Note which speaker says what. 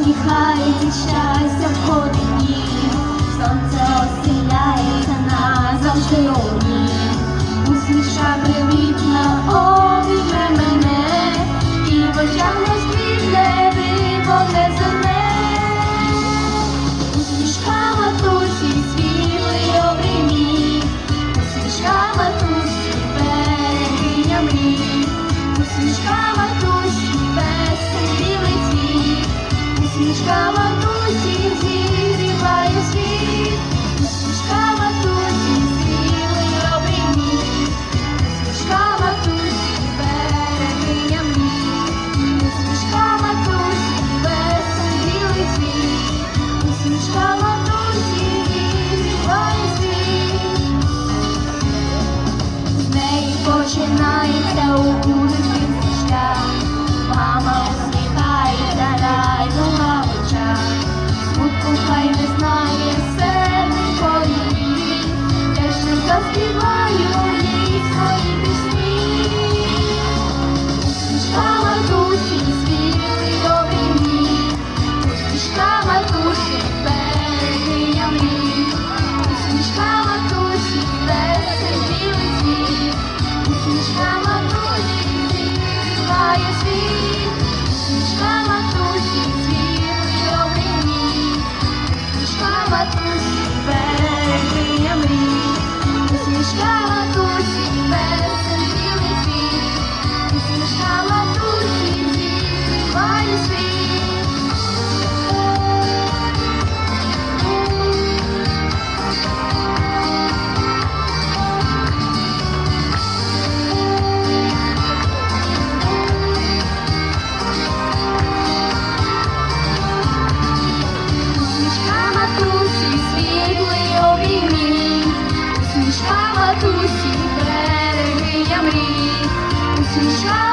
Speaker 1: Посміхається щастя в ходині, сонце осіляється назавжди одні, усміша привіт. Усмішка матусі сидит. співаю їй свої пісні, Пішка матусі, співи добрі мій, Пішка матусі, берегиня мрій, Пішка матусі, веселі лиці, Пішка матусі, свій. to shine.